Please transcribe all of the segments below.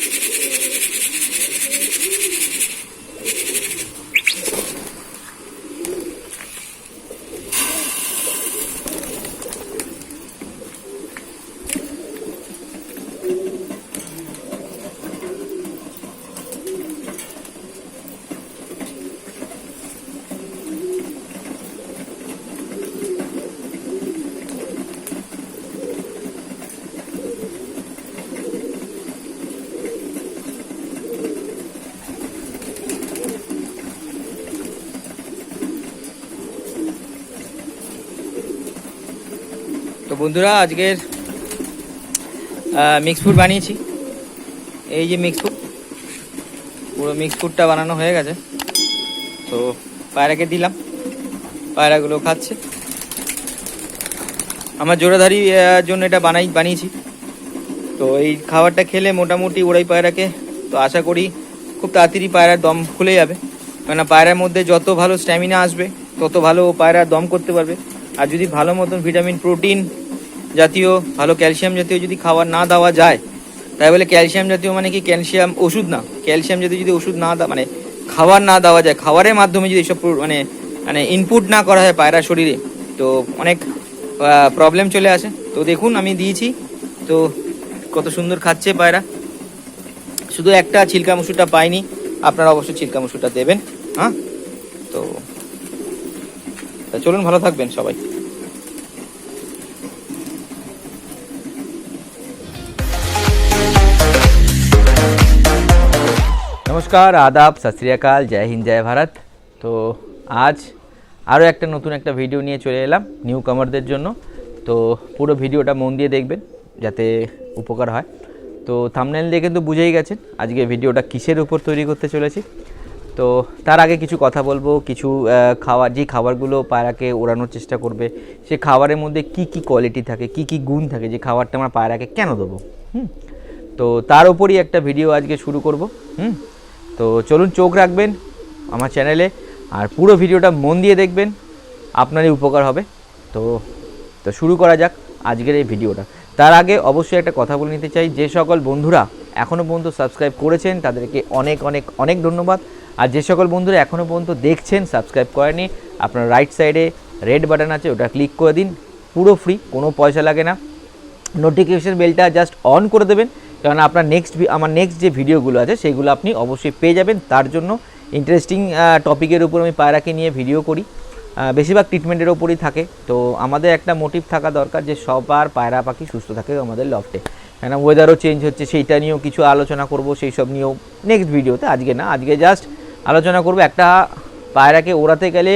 you তো বন্ধুরা, আজকের মিক্স ফুড বানিয়েছি। এই যে মিক্স ফুড পুরো মিক্স ফুডটা বানানো হয়ে গেছে। তো পায়রাকে দিলাম, পায়রাগুলো খাচ্ছে। আমার জোড়াধারি জন্য এটা বানাই, বানিয়েছি। তো এই খাবারটা খেলে মোটামুটি ওরাই পায়রাকে, তো আশা করি খুব তাড়াতাড়ি পায়রার দম খুলে যাবে। কেননা পায়রার মধ্যে যত ভালো স্ট্যামিনা আসবে, তত ভালো ও পায়রা দম করতে পারবে। আর যদি ভালো মতন ভিটামিন প্রোটিন জাতীয়, ভালো ক্যালসিয়াম জাতীয় যদি খাবার না দেওয়া যায় তাই বলে ক্যালসিয়াম জাতীয় মানে কি ক্যালসিয়াম ওষুধ না? ক্যালসিয়াম জাতীয় যদি ওষুধ না মানে খাবার না দেওয়া যায়, খাবারের মাধ্যমে যদি এসব মানে মানে ইনপুট না করা হয় পায়রা শরীরে, তো অনেক প্রবলেম চলে আসে। তো দেখুন, আমি দিয়েছি। তো কত সুন্দর খাচ্ছে পায়রা। শুধু একটা ছিলকা মুসুরটা পাইনি, আপনারা অবশ্যই ছিলকা মুসুরটা দেবেন হ্যাঁ? তা চলুন, ভালো থাকবেন সবাই। নমস্কার, আদাব আকাল, জয় হিন্দ, জয় ভারত। তো আজ আরও একটা নতুন একটা ভিডিও নিয়ে চলে এলাম নিউ কামারদের জন্য। তো পুরো ভিডিওটা মন দিয়ে দেখবেন, যাতে উপকার হয়। তো থামনেল দিয়ে কিন্তু বুঝেই গেছেন আজকে ভিডিওটা কিসের উপর তৈরি করতে চলেছি। তো তার আগে কিছু কথা বলব, কিছু খাবার যে খাবারগুলো পায়রাকে ওড়ানোর চেষ্টা করবে, সে খাবারের মধ্যে কি কি কোয়ালিটি থাকে, কি কি গুণ থাকে, যে খাবারটা আমরা পায়রাকে কেন দেবো, হুম? তো তার উপরই একটা ভিডিও আজকে শুরু করব, হুম? তো চলুন চোখ রাখবেন আমার চ্যানেলে আর পুরো ভিডিওটা মন দিয়ে দেখবেন, আপনারই উপকার হবে। তো তো শুরু করা যাক আজকের এই ভিডিওটা। তার আগে অবশ্যই একটা কথা বলে নিতে চাই, যে সকল বন্ধুরা এখনও পর্যন্ত সাবস্ক্রাইব করেছেন, তাদেরকে অনেক অনেক অনেক ধন্যবাদ। আর যে সকল বন্ধুরা এখনও পর্যন্ত দেখছেন, সাবস্ক্রাইব করেনি আপনার রাইট সাইডে রেড বাটন আছে, ওটা ক্লিক করে দিন। পুরো ফ্রি কোনো পয়সা লাগে না। নোটিফিকেশন বেলটা জাস্ট অন করে দেবেন। কারণ আপনার নেক্সট আমার নেক্সট যে ভিডিওগুলো আছে, সেগুলো আপনি অবশ্যই পেয়ে যাবেন। তার জন্য ইন্টারেস্টিং টপিকের উপর আমি পায়রাকে নিয়ে ভিডিও করি। বেশিরভাগ ট্রিটমেন্টের ওপরই থাকে। তো আমাদের একটা মোটিভ থাকা দরকার যে সবার পায়রা পাখি সুস্থ থাকে আমাদের লফটে কেন ওয়েদারও চেঞ্জ হচ্ছে, সেইটা নিয়েও কিছু আলোচনা করব, সেই সব নিয়েও নেক্সট ভিডিওতে আজকে না, আজকে জাস্ট আলোচনা করব একটা পায়রাকে ওড়াতে গেলে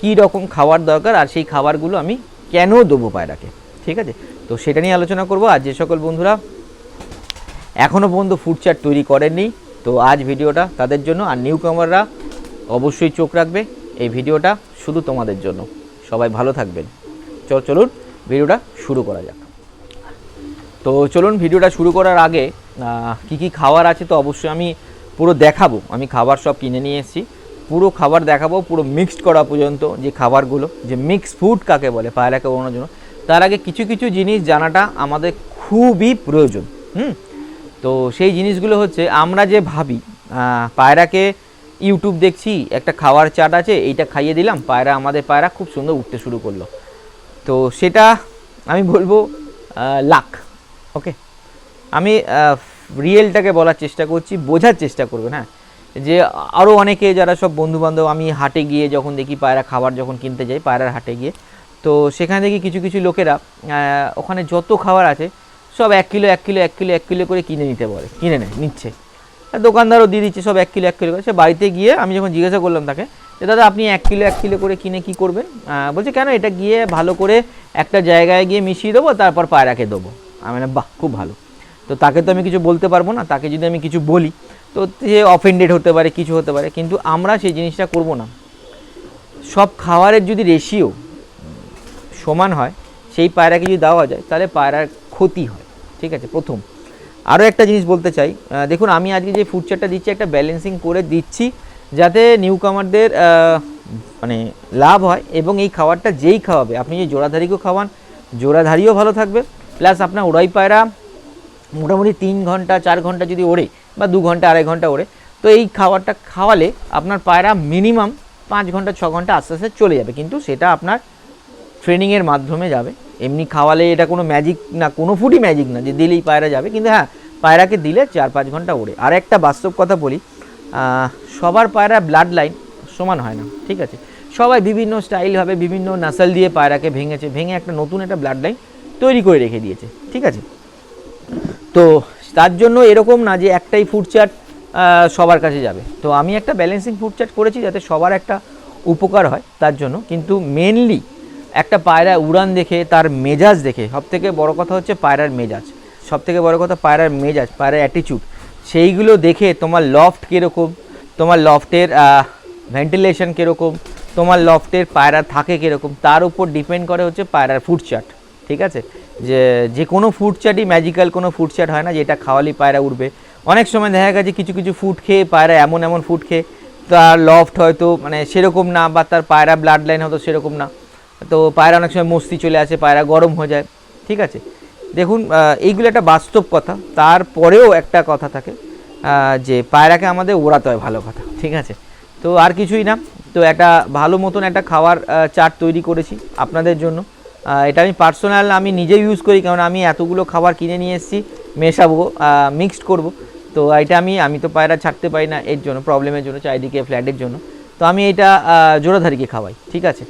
কী রকম খাবার দরকার আর সেই খাবারগুলো আমি কেন দেবো পায়রাকে? ঠিক আছে? তো সেটা নিয়ে আলোচনা করব। আর যে সকল বন্ধুরা এখনও পর্যন্ত ফুড চার্ট তৈরি করেননি। তো আজ ভিডিওটা তাদের জন্য, আর নিউ কামাররা অবশ্যই চোখ রাখবে এই ভিডিওটা শুধু তোমাদের জন্য। সবাই ভালো থাকবেন। চল, চলুন ভিডিওটা শুরু করা যাক। তো চলুন ভিডিওটা শুরু করার আগে কি কি খাবার আছে তো অবশ্যই আমি পুরো দেখাবো। আমি খাবার সব কিনে নিয়ে এসেছি। পুরো খাবার দেখাবো, পুরো মিক্সড করা পর্যন্ত যে খাবারগুলো, যে মিক্স ফুড কাকে বলে, পায়রাকে বানানোর জন্য। তার আগে কিছু কিছু জিনিস জানাটা আমাদের খুবই প্রয়োজন। হুম? তো সেই জিনিসগুলো হচ্ছে আমরা যে ভাবি পায়রাকে ইউটিউব দেখছি, একটা খাওয়ার চাট আছে, এইটা খাইয়ে দিলাম, পায়রা আমাদের পায়রা খুব সুন্দর উঠতে শুরু করল। তো সেটা আমি বলব লাক ওকে আমি রিয়েলটাকে বলার চেষ্টা করছি, বোঝার চেষ্টা করবেন হ্যাঁ? যে আরও অনেকে যারা সব বন্ধুবান্ধব, আমি হাটে গিয়ে যখন দেখি পায়রা খাবার যখন কিনতে যাই, পায়রার হাটে গিয়ে, তো সেখানে দেখি কিছু কিছু লোকেরা ওখানে যত খাবার আছে সব এক কিলো এক কিলো এক কিলো এক কিলো করে কিনে নিতে বলে কিনে নেয় নিচ্ছে। দোকানদারও দিয়ে দিচ্ছে সব এক কিলো এক কিলো করে। সে বাড়িতে গিয়ে আমি যখন জিজ্ঞাসা করলাম তাকে যে দাদা আপনি এক কিলো এক কিলো করে কিনে কি করবেন? বলছে কেন? এটা গিয়ে ভালো করে একটা জায়গায় গিয়ে মিশিয়ে দেবো তারপর পায়রাকে দেবো। আমি বললাম, বাহ খুব ভালো। তো তাকে তো আমি কিছু বলতে পারব না তাকে যদি আমি কিছু বলি তো সে অফেন্ডেড হতে পারে কিছু হতে পারে। কিন্তু আমরা সেই জিনিসটা করব না। সব খাবারের যদি রেশিও সমান হয় সেই পায়রাকে যদি দেওয়া যায় তাহলে পায়রার ক্ষতি হয়। ঠিক আছে, প্রথম। আরও একটা জিনিস বলতে চাই। দেখুন, আমি আজকে যে ফুড চার্টটা দিচ্ছি, একটা ব্যালেন্সিং করে দিচ্ছি, যাতে নিউ কামারদের মানে লাভ হয় এবং এই খাবারটা যেই খাওয়াবে, আপনি যে জোড়াধারীকেও খাওয়ান, জোড়াধারীও ভালো থাকবে। প্লাস আপনার ওড়াই পায়রা মোটামুটি তিন ঘণ্টা, চার ঘণ্টা যদি ওড়ে বা দু ঘণ্টা, আড়াই ঘণ্টা ওড়ে, তো এই খাবারটা খাওয়ালে আপনার পায়রা মিনিমাম পাঁচ ঘণ্টা, ছ ঘণ্টা আস্তে আস্তে চলে যাবে। কিন্তু সেটা আপনার ট্রেনিংয়ের মাধ্যমে যাবে। এমনি খাওয়ালে এটা কোনো ম্যাজিক না, কোনো ফুডই ম্যাজিক না, যে দিলেই পায়রা যাবে। কিন্তু হ্যাঁ পায়রাকে দিলে চার পাঁচ ঘণ্টা ওড়ে। আর একটা বাস্তব কথা বলি সবার পায়রা ব্লাড লাইন সমান হয় না, ঠিক আছে? সবাই বিভিন্ন স্টাইলভাবে বিভিন্ন নাসাল দিয়ে পায়রাকে ভেঙেছে, ভেঙে একটা নতুন একটা ব্লাড লাইন তৈরি করে রেখে দিয়েছে, ঠিক আছে? তো তার জন্য এরকম না যে একটাই ফুড চার্ট সবার কাছে যাবে। তো আমি একটা ব্যালেন্সিং ফুড চার্ট করেছি যাতে সবার একটা উপকার হয় তার জন্য। কিন্তু মেনলি একটা পায়রা উড়ান দেখে, তার মেজাজ দেখে সব থেকে বড় কথা হচ্ছে পায়রার মেজাজ। সব থেকে বড় কথা পায়রার মেজাজ, পায়রার অ্যাটিচিউড সেইগুলো দেখে তোমার লফট কীরকম, তোমার লফটের ভেন্টিলেশন কীরকম, তোমার লফটের পায়রা থাকে কীরকম, তার উপর ডিপেন্ড করে হচ্ছে পায়রার ফুড চার্ট ঠিক আছে? যে যে কোনো ফুড চার্টই ম্যাজিক্যাল কোনো ফুড চার্ট হয় না যেটা খাওয়ালি পায়রা উঠবে অনেক সময় দেখা গেছে কিছু কিছু ফুড খেয়ে পায়রা এমন এমন ফুড খেয়ে, তার লফট হয়তো মানে সেরকম না, বা তার পায়রা ব্লাড লাইন হয়তো সেরকম না। তো পায়রা অনেক সময় মস্তি চলে আসে, পায়রা গরম হয়ে যায়, ঠিক আছে? দেখুন এইগুলো একটা বাস্তব কথা, তারপরেও একটা কথা থাকে যে পায়রাকে আমাদের ওড়াতে হয় ভালো কথা, ঠিক আছে? তো আর কিছুই না, তো একটা ভালো মতন একটা খাওয়ার চার্ট তৈরি করেছি আপনাদের জন্য। এটা আমি পার্সোনাল, আমি নিজে ইউজ করি, কারণ আমি এতগুলো খাবার কিনে নিয়ে এসেছি, মেশাবো মিক্সড করব। তো এটা আমি আমি তো পায়রা ছাড়তে পারি না, এর জন্য প্রবলেমের জন্য, চারিদিকে ফ্ল্যাটের জন্য। তো আমি এটা জোড়াধারীকে খাওয়াই, ঠিক আছে?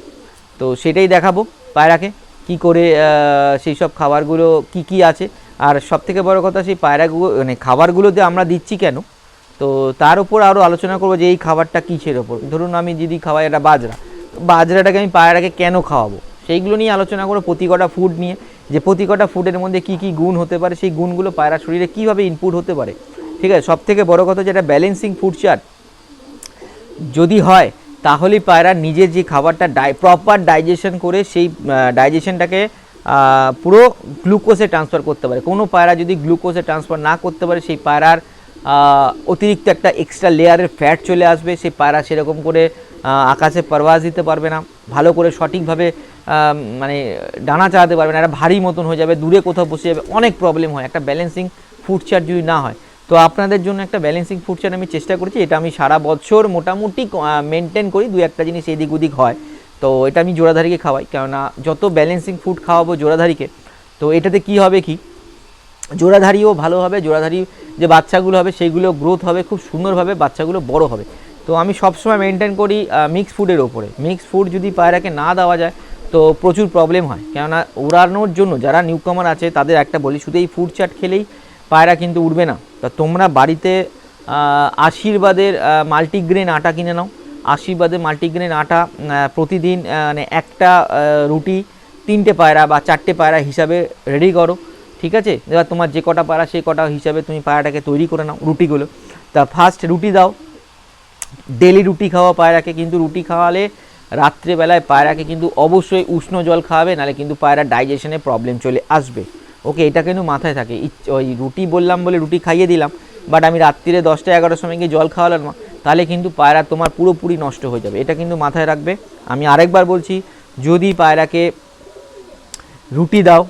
তো সেটাই দেখাবো পায়রাকে, কি করে সেই সব খাবারগুলো কি কি আছে। আর সব থেকে বড় কথা সেই পায়রাগুলো মানে খাবারগুলোতে আমরা দিচ্ছি কেন, তো তার উপর আরও আলোচনা করব যে এই খাবারটা কিসের ওপর ধরুন আমি যদি খাওয়াই একটা বাজরা বাজরাটাকে আমি পায়রাকে কেন খাওয়াবো? সেইগুলো নিয়ে আলোচনা করব প্রতি কটা ফুড নিয়ে, যে প্রতি কটা ফুডের মধ্যে কি কি গুণ হতে পারে, সেই গুণগুলো পায়রা শরীরে কীভাবে ইনপুট হতে পারে। ঠিক আছে সব থেকে বড় কথা যেটা ব্যালেন্সিং ফুড চার্ট যদি হয় তাহলেই পায়রা নিজের যে খাবারটা ডাই প্রপার ডাইজেশন করে সেই ডাইজেশনটাকে পুরো গ্লুকোজে ট্রান্সফার করতে পারে। কোনো পায়রা যদি গ্লুকোজে ট্রান্সফার না করতে পারে, সেই পায়রার অতিরিক্ত একটা এক্সট্রা লেয়ারের ফ্যাট চলে আসবে। সেই পায়রা সেরকম করে আকাশে পারওয়াজ দিতে পারবে না। ভালো করে সঠিকভাবে মানে ডানা চালাতে পারবে না। একটা ভারী মতন হয়ে যাবে, দূরে কোথাও বসে যাবে। অনেক প্রবলেম হয়। একটা ব্যালেন্সিং ফুড চার্ট যদি না হয় তো আপনাদের জন্য একটা ব্যালেন্সিং ফুড চার্ট আমি চেষ্টা করেছি, এটা আমি সারা বছর মোটামুটি মেনটেন করি, দু একটা জিনিস এদিক ওদিক হয়। তো এটা আমি জোড়াধারীকে খাওয়াই, কেননা যত ব্যালেন্সিং ফুড খাওয়াবো জোড়াধারীকে, তো এটাতে কি হবে কি? জোড়াধারীও ভালো হবে, জোড়াধারী যে বাচ্চাগুলো হবে, সেইগুলো গ্রোথ হবে, খুব সুন্দরভাবে বাচ্চাগুলো বড় হবে। তো আমি সবসময় মেনটেন করি মিক্স ফুডের ওপরে। মিক্স ফুড যদি পায়রাকে না দেওয়া যায়, তো প্রচুর প্রবলেম হয়। কেননা উড়ানোর জন্য যারা নিউকামার আছে, তাদের একটা বলি, শুধু এই ফুড চাট খেলেই পায়রা কিন্তু উঠবে না। তা তোমরা বাড়িতে আশীর্বাদের মাল্টিগ্রেন আটা কিনে নাও। আশীর্বাদের মাল্টিগ্রেন আটা প্রতিদিন মানে একটা রুটি, তিনটে পায়রা বা চারটে পায়রা হিসাবে রেডি করো, ঠিক আছে? এবার তোমার যে কটা পায়রা, সেই কটা হিসাবে তুমি পায়রাটাকে তৈরি করে নাও, রুটিগুলো। তা ফার্স্ট রুটি দাও। ডেলি রুটি খাওয়া পায়রাকে কিন্তু, রুটি খাওয়ালে রাত্রেবেলায় পায়রাকে কিন্তু অবশ্যই উষ্ণ জল খাওয়াবে, নাহলে কিন্তু পায়রা ডাইজেশনে প্রবলেম চলে আসবে। ওকে, এটা কিন্তু মাথায় থাকে। ওই রুটি বললাম বলে রুটি খাইয়ে দিলাম বাট আমি রাত্রিরে দশটা এগারোটার সময় গিয়ে জল খাওয়ালাম না তাহলে কিন্তু পায়রা তোমার পুরোপুরি নষ্ট হয়ে যাবে। এটা কিন্তু মাথায় রাখবে। আমি আরেকবার বলছি, যদি পায়রাকে রুটি দাও,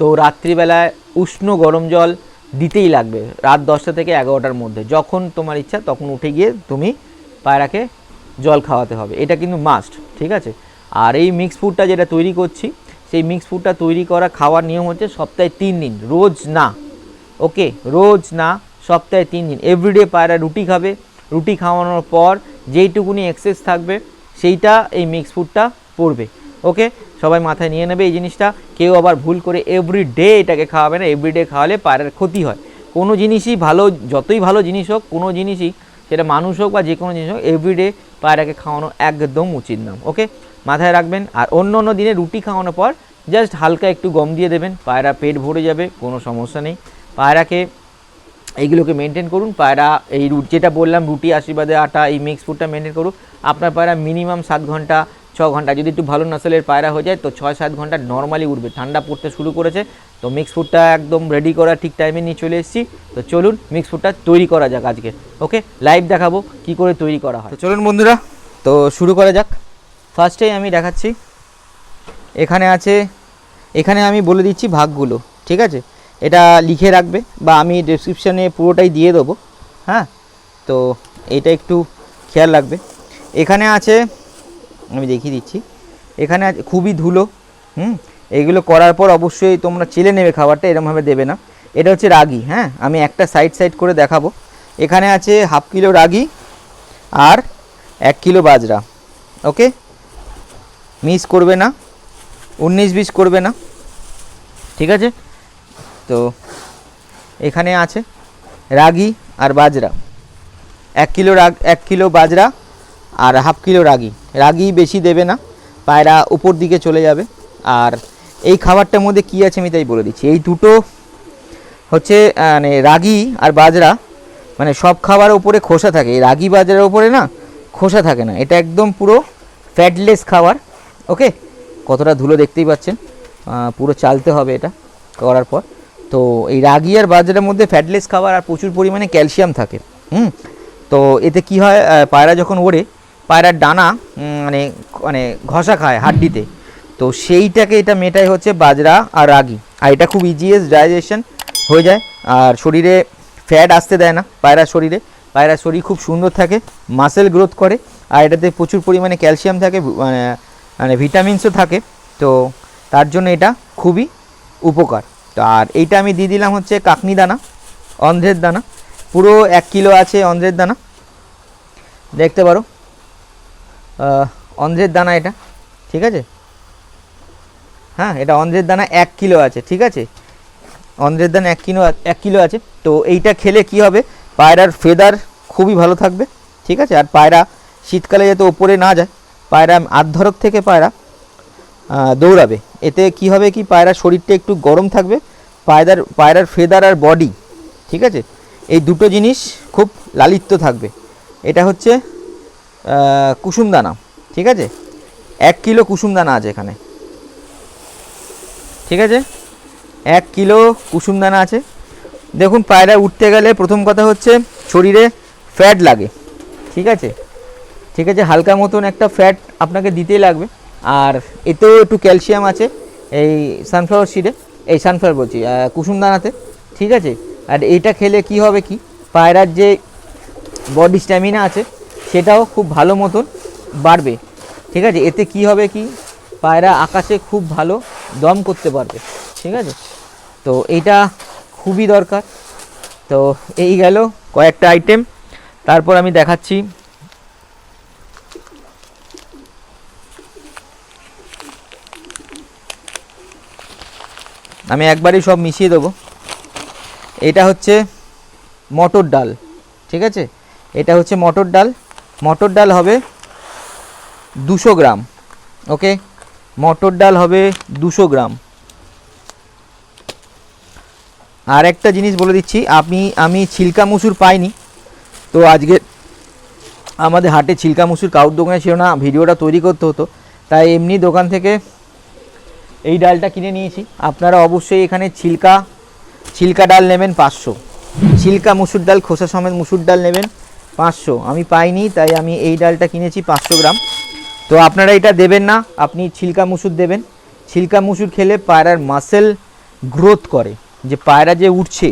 তো রাত্রিবেলায় উষ্ণ গরম জল দিতেই লাগবে, রাত দশটা থেকে এগারোটার মধ্যে। যখন তোমার ইচ্ছা, তখন উঠে গিয়ে তুমি পায়রাকে জল খাওয়াতে হবে। এটা কিন্তু মাস্ট ঠিক আছে? আর এই মিক্স ফুডটা যেটা তৈরি করছি সেই মিক্স ফুডটা তৈরি করা খাওয়ার নিয়ম হচ্ছে সপ্তাহে তিন দিন, রোজ না। ওকে রোজ না, সপ্তাহে তিন দিন। এভরিডে পায়রা রুটি খাবে। রুটি খাওয়ানোর পর যেইটুকুনি এক্সেস থাকবে, সেইটা এই মিক্স ফুডটা পড়বে। ওকে সবাই মাথায় নিয়ে নেবে এই জিনিসটা। কেউ আবার ভুল করে এভরি ডে এটাকে খাওয়াবে না। এভরিডে খাওয়ালে পায়রার ক্ষতি হয়। কোনো জিনিসই ভালো, যতই ভালো জিনিস হোক, কোনো জিনিসই, সেটা মানুষ হোক বা যে কোনো জিনিস হোক এভরিডে পায়রাকে খাওয়ানো একদম উচিত না ওকে মাথায় রাখবেন আর অন্য অন্য দিনে রুটি খাওয়ানোর পর জাস্ট হালকা একটু গম দিয়ে দেবেন। পায়রা পেট ভরে যাবে কোনো সমস্যা নেই। পায়রাকে এইগুলোকে মেনটেন করুন। পায়রা এই রুট যেটা বললাম রুটি আশীর্বাদে আটা এই মিক্স ফুডটা মেনটেন করুন। আপনার পায়রা মিনিমাম সাত ঘণ্টা ছ ঘণ্টা যদি একটু ভালো নসলের পায়রা হয়ে যায় তো ছয় সাত ঘণ্টা নর্মালি উঠবে। ঠান্ডা পড়তে শুরু করেছে তো মিক্স ফুডটা একদম রেডি করা ঠিক টাইমে নিয়ে চলে এসেছি। তো চলুন মিক্স ফুডটা তৈরি করা যাক আজকে ওকে লাইভ দেখাবো কি করে তৈরি করা হয়। তো চলুন বন্ধুরা তো শুরু করা যাক। ফার্স্টেই আমি দেখাচ্ছি। এখানে আছে, এখানে আমি বলে দিচ্ছি ভাগগুলো, ঠিক আছে? এটা লিখে রাখবে বা আমি ডেসক্রিপশানে পুরোটাই দিয়ে দেবো হ্যাঁ? তো এটা একটু খেয়াল রাখবে। এখানে আছে, আমি দেখিয়ে দিচ্ছি, এখানে আছে খুবই ধুলো, হুম? এইগুলো করার পর অবশ্যই তোমরা চেলে নেবে খাবারটা, এরমভাবে দেবে না। এটা হচ্ছে রাগি হ্যাঁ? আমি একটা সাইড সাইড করে দেখাবো। এখানে আছে হাফ কিলো রাগি আর এক কিলো বাজরা ওকে মিস করবে না, উনিশ বিশ করবে না, ঠিক আছে? তো এখানে আছে রাগি আর বাজরা। এক কিলো রাগ, এক কিলো বাজরা আর হাফ কিলো রাগি। রাগি বেশি দেবে না, পায়রা উপর দিকে চলে যাবে। আর এই খাবারটার মধ্যে কী আছে আমি তাই বলে দিচ্ছি। এই দুটো হচ্ছে মানে রাগি আর বাজরা মানে সব খাবার উপরে খোসা থাকে। রাগি বাজরার উপরে না খোসা থাকে না। এটা একদম পুরো ফ্যাটলেস খাবার। ওকে? কতটা ধুলো দেখতেই পাচ্ছেন। পুরো চালতে হবে এটা করার পর। তো এই রাগি আর বাজরার মধ্যে ফ্যাটলেস খাবার আর প্রচুর পরিমাণে ক্যালসিয়াম থাকে। হুম? তো এতে কি হয় পায়রা যখন ওড়ে, পায়রার ডানা মানে মানে ঘষা খায় হাড্ডিতে। তো সেইটাকে এটা মেটাই হচ্ছে বাজরা আর রাগি। আর এটা খুব ইজিয়েস্ট ডাইজেশন হয়ে যায়। আর শরীরে ফ্যাট আসতে দেয় না পায়রার শরীরে। পায়রার শরীর খুব সুন্দর থাকে মাসেল গ্রোথ করে। আর এটাতে প্রচুর পরিমাণে ক্যালসিয়াম থাকে মানে মানে ভিটামিনসও থাকে, তো তার জন্য এটা খুবই উপকার। তো আর এইটা আমি দিয়ে দিলাম হচ্ছে কাকনি দানা, অন্ধ্রের দানা। পুরো এক কিলো আছে অন্ধ্রের দানা। দেখতে পারো। অন্ধ্রের দানা এটা, ঠিক আছে? হ্যাঁ এটা অন্ধ্রের দানা এক কিলো আছে, ঠিক আছে? অন্ধ্রের দানা এক কিলো এক কিলো আছে। তো এইটা খেলে কি হবে? পায়রার ফেদার খুবই ভালো থাকবে, ঠিক আছে? আর পায়রা শীতকালে যাতে ওপরে না যায় পায়রা আধধরক থেকে পায়রা দৌড়াবে। এতে কি হবে কি পায়রার শরীরটা একটু গরম থাকবে, পায়রার পায়রার ফেদার আর বডি ঠিক আছে? এই দুটো জিনিস খুব লালিত্য থাকবে। এটা হচ্ছে কুসুম দানা, ঠিক আছে? এক কিলো কুসুম দানা আছে এখানে। ঠিক আছে? এক কিলো কুসুম দানা আছে। দেখুন, পায়রা উঠতে গেলে প্রথম কথা হচ্ছে, শরীরে ফ্যাট লাগে, ঠিক আছে? ঠিক আছে, হালকা মতন একটা ফ্যাট আপনাকে দিতেই লাগবে। আর এতেও একটু ক্যালসিয়াম আছে, এই সানফ্লাওয়ার সিডে এই সানফ্লাওয়ার বলছি কুসুম দানাতে ঠিক আছে? আর এইটা খেলে কি হবে কি? পায়রার যে বডি স্ট্যামিনা আছে, সেটাও খুব ভালো মতন বাড়বে। ঠিক আছে, এতে কি হবে কি? পায়রা আকাশে খুব ভালো দম করতে পারবে। ঠিক আছে? তো এইটা খুবই দরকার। তো এই গেল কয়েকটা আইটেম তারপর আমি দেখাচ্ছি আমি একবারই সব মিশিয়ে দেবো। এটা হচ্ছে মটর ডাল, ঠিক আছে? এটা হচ্ছে মটর ডাল। মটর ডাল হবে দুশো গ্রাম, ওকে? মটর ডাল হবে দুশো গ্রাম। আর একটা জিনিস বলে দিচ্ছি আমি আমি ছিলকা মুসুর পাইনি, তো আজকে আমাদের হাটে ছিলকা মুসুর কাউর দোকানে ছিল না, ভিডিওটা তৈরি করতে হতো, তাই এমনি দোকান থেকে এই ডালটা কিনে নিয়েছি। আপনারা অবশ্যই এখানে ছিলকা ছিলকা ডাল নেবেন পাঁচশো। ছিলকা মুসুর ডাল, খোসা সমেত মুসুর ডাল নেবেন পাঁচশো। আমি পাইনি, তাই আমি এই ডালটা কিনেছি পাঁচশো গ্রাম। তো আপনারা এটা দেবেন না, আপনি ছিলকা মুসুর দেবেন। ছিলকা মুসুর খেলে পায়রার মাসেল গ্রোথ করে। যে পায়রা যে উঠছে,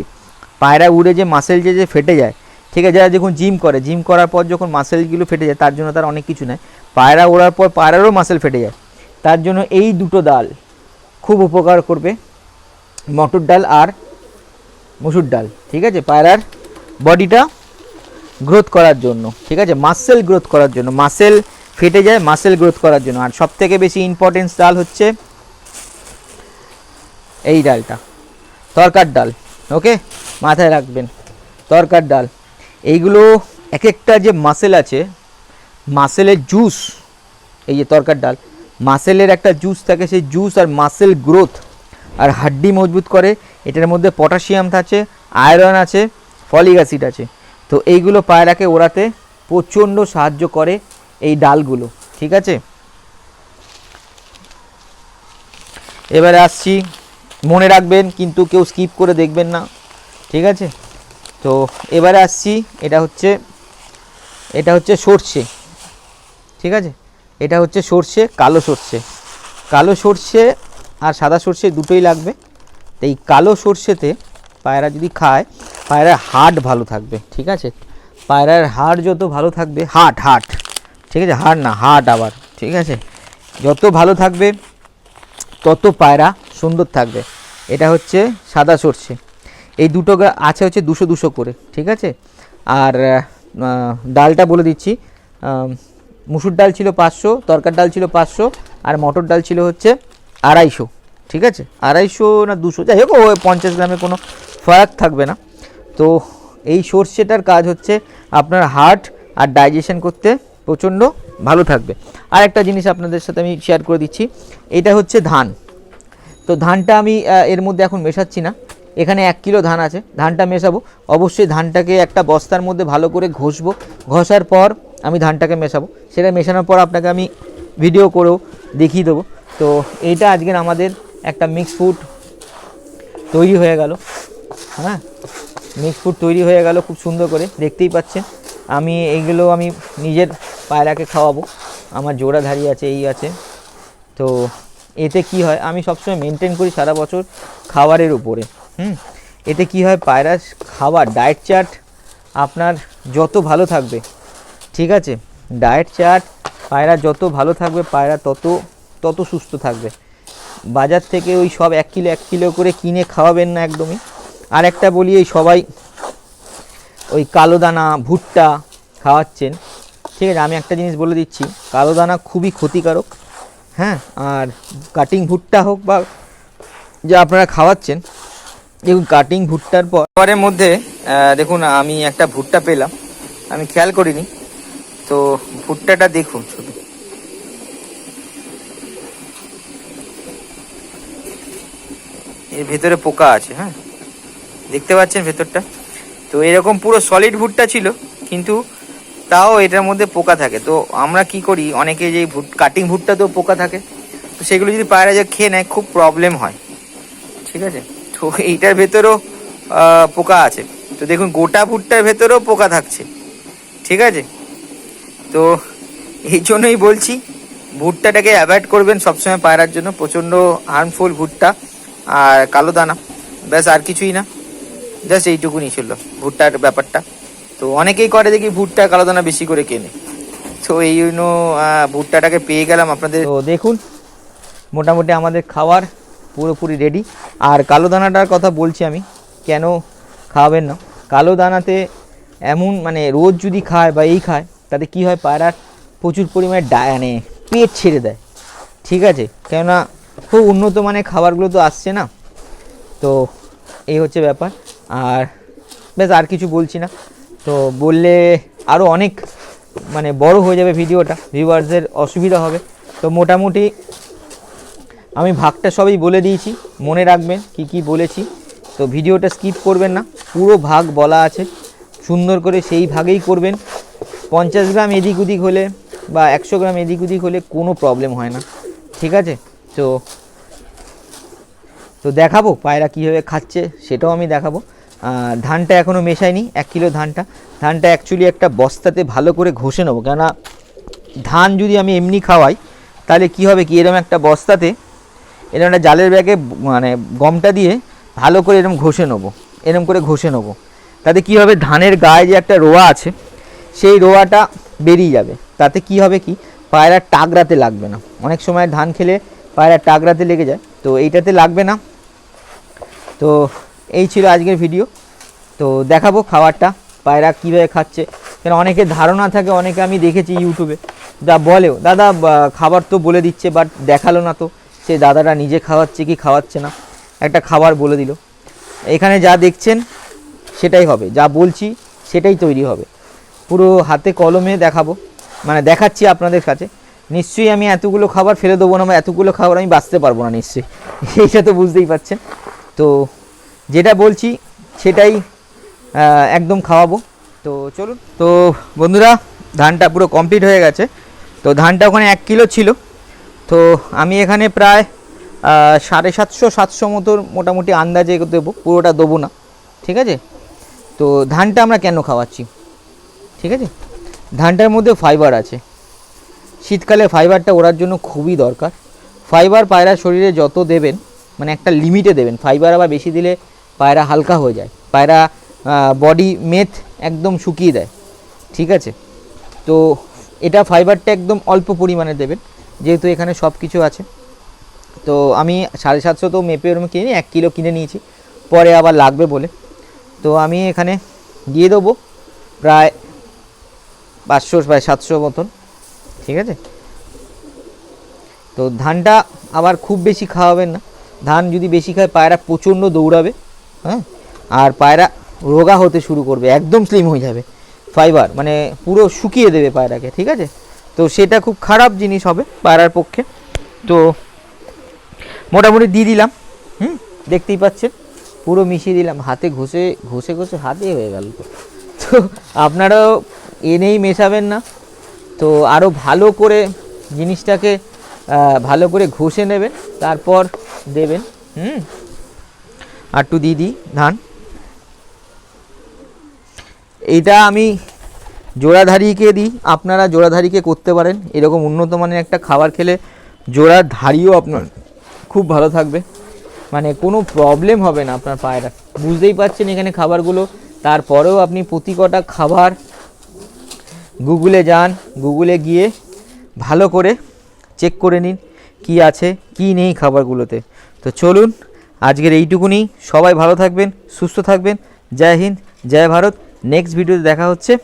পায়রা উড়ে যে মাসেল যে যে ফেটে যায়, ঠিক আছে? যারা যখন জিম করে, জিম করার পর যখন মাসেলগুলো ফেটে যায়, তার জন্য তার অনেক কিছু নেয়। পায়রা ওড়ার পর পায়রারও মাসেল ফেটে যায়। তার জন্য এই দুটো ডাল খুব উপকার করবে। মটর ডাল আর মুসুর ডাল, ঠিক আছে? পায়রার বডিটা গ্রোথ করার জন্য, ঠিক আছে? মাসেল গ্রোথ করার জন্য মাসেল ফেটে যায় মাসেল গ্রোথ করার জন্য। আর সব থেকে বেশি ইম্পর্টেন্স ডাল হচ্ছে এই ডালটা, তরকার ডাল ওকে মাথায় রাখবেন, তরকার ডাল। এইগুলো এক একটা যে মাসেল আছে মাসেলের জুস এই যে তরকার ডাল মাসেলের একটা জুস থাকে, সেই জুস আর মাসেল গ্রোথ আর হাড্ডি মজবুত করে, এটার মধ্যে পটাশিয়াম আছে আয়রন আছে ফলিক অ্যাসিড আছে। তো এইগুলো পায়রাকে ওড়াতে প্রচণ্ড সাহায্য করে এই ডালগুলো, ঠিক আছে? এবারে আসছি, মনে রাখবেন, কিন্তু কেউ স্কিপ করে দেখবেন না, ঠিক আছে? তো এবারে আসছি, এটা হচ্ছে এটা হচ্ছে সর্ষে, ঠিক আছে? এটা হচ্ছে সর্ষে, কালো সর্ষে। কালো সর্ষে আর সাদা সর্ষে দুটোই লাগবে। তো এই কালো সর্ষেতে পায়রা যদি খায়, পায়রার হার্ট ভালো থাকবে, ঠিক আছে? পায়রার হাড় যত ভালো থাকবে, হাট হাট, ঠিক আছে? হাড় না, হাট আবার, ঠিক আছে? যত ভালো থাকবে, তত পায়রা সুন্দর থাকবে। এটা হচ্ছে সাদা সর্ষে। এই দুটো আছে হচ্ছে দুশো দুশো করে, ঠিক আছে? আর ডালটা বলে দিচ্ছি মুসুর ডাল ছিল পাঁচশো, তরকার ডাল ছিল পাঁচশো আর মটর ডাল ছিল হচ্ছে আড়াইশো, ঠিক আছে? আড়াইশো না দুশো, যাই হোক ওই পঞ্চাশ গ্রামে কোনো ফারাক থাকবে না। তো এই সর্ষেটার কাজ হচ্ছে আপনার হার্ট আর ডাইজেশন করতে প্রচণ্ড ভালো থাকবে। আর একটা জিনিস আপনাদের সাথে আমি শেয়ার করে দিচ্ছি, এটা হচ্ছে ধান। তো ধানটা আমি এর মধ্যে এখন মেশাচ্ছি না। এখানে এক কিলো ধান আছে, ধানটা মেশাবো। অবশ্যই ধানটাকে একটা বস্তার মধ্যে ভালো করে ঘষবো। ঘষার পর আমি ধানটাকে মেশাবো। সেটা মেশানোর পর আপনাকে আমি ভিডিও করেও দেখিয়ে দেবো। তো এইটা আজকের আমাদের একটা মিক্স ফুড তৈরি হয়ে গেল। হ্যাঁ? মিক্স ফুড তৈরি হয়ে গেল খুব সুন্দর করে, দেখতেই পাচ্ছেন। আমি এইগুলো আমি নিজের পায়রাকে খাওয়াবো। আমার জোড়া ধারি আছে, এই আছে। তো এতে কি হয়, আমি সবসময় মেনটেন করি সারা বছর খাবারের উপরে। হুম, এতে কি হয় পায়রা খাবার ডায়েট চার্ট আপনার যত ভালো থাকবে, ঠিক আছে? ডায়েট চার্ট পায়রা যত ভালো থাকবে, পায়রা তত তত সুস্থ থাকবে। বাজার থেকে ওই সব এক কিলো এক কিলো করে কিনে খাওয়াবেন না একদমই। আর একটা বলি, এই সবাই ওই কালো দানা ভুট্টা খাওয়াচ্ছেন। ঠিক আছে, আমি একটা জিনিস বলে দিচ্ছি কালো দানা খুবই ক্ষতিকারক হ্যাঁ? আর কাটিং ভুট্টা হোক বা যা আপনারা খাওয়াচ্ছেন দেখুন কাটিং ভুট্টার পর মধ্যে দেখুন, আমি একটা ভুট্টা পেলাম। আমি খেয়াল করিনি। তো ভুট্টাটা দেখুন শুধু। এর ভেতরে পোকা আছে হ্যাঁ? দেখতে পাচ্ছেন ভেতরটা? তো এরকম পুরো সলিড ভুট্টা ছিল, কিন্তু তাও এটার মধ্যে পোকা থাকে। তো আমরা কি করি, অনেকে যে ভুট কাটিং ভুট্টাতেও পোকা থাকে। তো সেগুলো যদি পায়রা যে খেয়ে নেয়, খুব প্রবলেম হয়। ঠিক আছে? তো এইটার ভেতরেও পোকা আছে। তো দেখুন, গোটা ভুট্টার ভেতরেও পোকা থাকছে। ঠিক আছে? তো এই জন্যই বলছি, ভুট্টাটাকে অ্যাভয়েড করবেন সবসময় পায়রার জন্য। প্রচণ্ড হার্মফুল ভুট্টা আর কালো দানা। ব্যাস, আর কিছুই না। জাস্ট এইটুকুনি ছিল ভুট্টার ব্যাপারটা। তো অনেকেই করে দেখি ভুট্টা কালো দানা বেশি করে কেনে। তো এই জন্য ভুট্টাটাকে পেয়ে গেলাম আপনাদের। তো দেখুন, মোটামুটি আমাদের খাবার পুরোপুরি রেডি আর কালো দানাটার কথা বলছি আমি, কেন খাওয়াবেন না? কালো দানাতে এমন মানে রোজ যদি খায় বা এই খায়, তাতে কি হয়? পায়রার প্রচুর পরিমাণে মানে পেট ছেড়ে দেয়। ঠিক আছে? কেননা খুব উন্নত মানের খাবারগুলো তো আসছে না। তো এই হচ্ছে ব্যাপার। আর ব্যাস, আর কিছু বলছি না। তো বললে আরও অনেক মানে বড় হয়ে যাবে ভিডিওটা। ভিউয়ার্সদের অসুবিধা হবে। তো মোটামুটি আমি ভাগটা সবই বলে দিয়েছি, মনে রাখবেন কি কি বলেছি, তো ভিডিওটা স্কিপ করবেন না, পুরো ভাগ বলা আছে, সুন্দর করে সেই ভাগেই করবেন। পঞ্চাশ গ্রাম এদিক ওদিক হলে বা একশো গ্রাম এদিক ওদিক হলে কোনো প্রবলেম হয় না, ঠিক আছে? তো তো দেখাবো পায়রা কীভাবে খাচ্ছে, সেটাও আমি দেখাবো। ধানটা এখনও মেশাইনি, এক কিলো ধানটা। ধানটা অ্যাকচুয়ালি একটা বস্তাতে ভালো করে ঘষে নেব, কেননা ধান যদি আমি এমনি খাওয়াই, তাহলে কি হবে কি এরকম একটা বস্তাতে এরকম একটা জালের ব্যাগে মানে গমটা দিয়ে ভালো করে এরকম ঘষে নেব এরকম করে ঘষে নেব। তাতে কি হবে? ধানের গায়ে যে একটা রোয়া আছে, সেই রোয়াটা বেরিয়ে যাবে। তাতে কি হবে কি? পায়রা টাগরাতে লাগবে না। অনেক সময় ধান খেলে পায়রা টাগরাতে লেগে যায়। তো এইটাতে লাগবে না। তো এই ছিল আজকের ভিডিও। তো দেখাবো খাবারটা, পায়রা কীভাবে খাচ্ছে। কেন অনেকের ধারণা থাকে, অনেকে আমি দেখেছি ইউটিউবে। যা বলেও, দাদা খাবার তো বলে দিচ্ছে, বাট দেখাল না তো। সে দাদাটা নিজে খাওয়াচ্ছে কি খাওয়াচ্ছে না, একটা খাবার বলে দিল। এখানে যা দেখছেন, সেটাই হবে। যা বলছি, সেটাই তৈরি হবে। পুরো হাতে কলমে দেখাবো। মানে দেখাচ্ছি আপনাদের কাছে। নিশ্চয়ই আমি এতগুলো খাবার ফেলে দেবো না বা এতগুলো খাবার আমি বাঁচতে পারব না নিশ্চয়ই। এইটা তো বুঝতেই পারছেন। তো যেটা বলছি, সেটাই একদম খাওয়াবো। তো চলুন। তো বন্ধুরা, ধানটা পুরো কমপ্লিট হয়ে গেছে। তো ধানটা ওখানে এক কিলো ছিল। তো আমি এখানে প্রায় সাড়ে সাতশো সাতশো মতো মোটামুটি আন্দাজে দেবো, পুরোটা দেবো না, ঠিক আছে? তো ধানটা আমরা কেন খাওয়াচ্ছি? ঠিক আছে? ধানটার মধ্যে ফাইবার আছে। শীতকালে ফাইবারটা ওড়ার জন্য খুবই দরকার। ফাইবার পায়রা শরীরে যত দেবেন মানে একটা লিমিটে দেবেন ফাইবার আবার বেশি দিলে পায়রা হালকা হয়ে যায়। পায়রা বডি মেথ একদম শুকিয়ে দেয়, ঠিক আছে? তো এটা ফাইবারটা একদম অল্প পরিমাণে দেবেন। যেহেতু এখানে সব কিছু আছে। তো আমি সাড়ে সাতশো তো মেপে ওরম কিনে এক কিলো কিনে নিয়েছি। পরে আবার লাগবে বলে। তো আমি এখানে দিয়ে দেবো প্রায় পাঁচশো প্রায় সাতশো মতন। ঠিক আছে? তো ধানটা আবার খুব বেশি খাওয়াবেন না। ধান যদি বেশি খায়, পায়রা প্রচণ্ড দৌড়াবে হ্যাঁ? আর পায়রা রোগা হতে শুরু করবে, একদম স্লিম হয়ে যাবে। ফাইবার মানে পুরো শুকিয়ে দেবে পায়রাকে, ঠিক আছে? তো সেটা খুব খারাপ জিনিস হবে পায়রার পক্ষে। তো মোটামুটি দিয়ে দিলাম, হুম? দেখতেই পাচ্ছেন, পুরো মিশিয়ে দিলাম। হাতে ঘষে ঘষে ঘষে হাতে হয়ে গেল তো। আপনারাও এনেই মেশাবেন না। তো আরও ভালো করে জিনিসটাকে ভালো করে ঘষে নেবেন, তারপর দেবেন, হুম? আর দিয়ে দিই ধান। এইটা আমি জোড়াধারিকে দিই, আপনারা জোড়াধারিকে করতে পারেন। এরকম উন্নত মানের একটা খাবার খেলে জোড়ার ধারিও আপনার খুব ভালো থাকবে। মানে কোনো প্রবলেম হবে না আপনার পায়রা। বুঝতেই পারছেন এখানে খাবারগুলো। তারপরেও আপনি প্রতি কটা খাবার গুগলে যান, গুগলে গিয়ে ভালো করে চেক করে নিন কি আছে, কি নেই খাবারগুলোতে। তো চলুন, আজকের এইটুকুনি। সবাই ভালো থাকবেন, সুস্থ থাকবেন। জয় হিন্দ, জয় ভারত। নেক্সট ভিডিওতে দেখা হচ্ছে।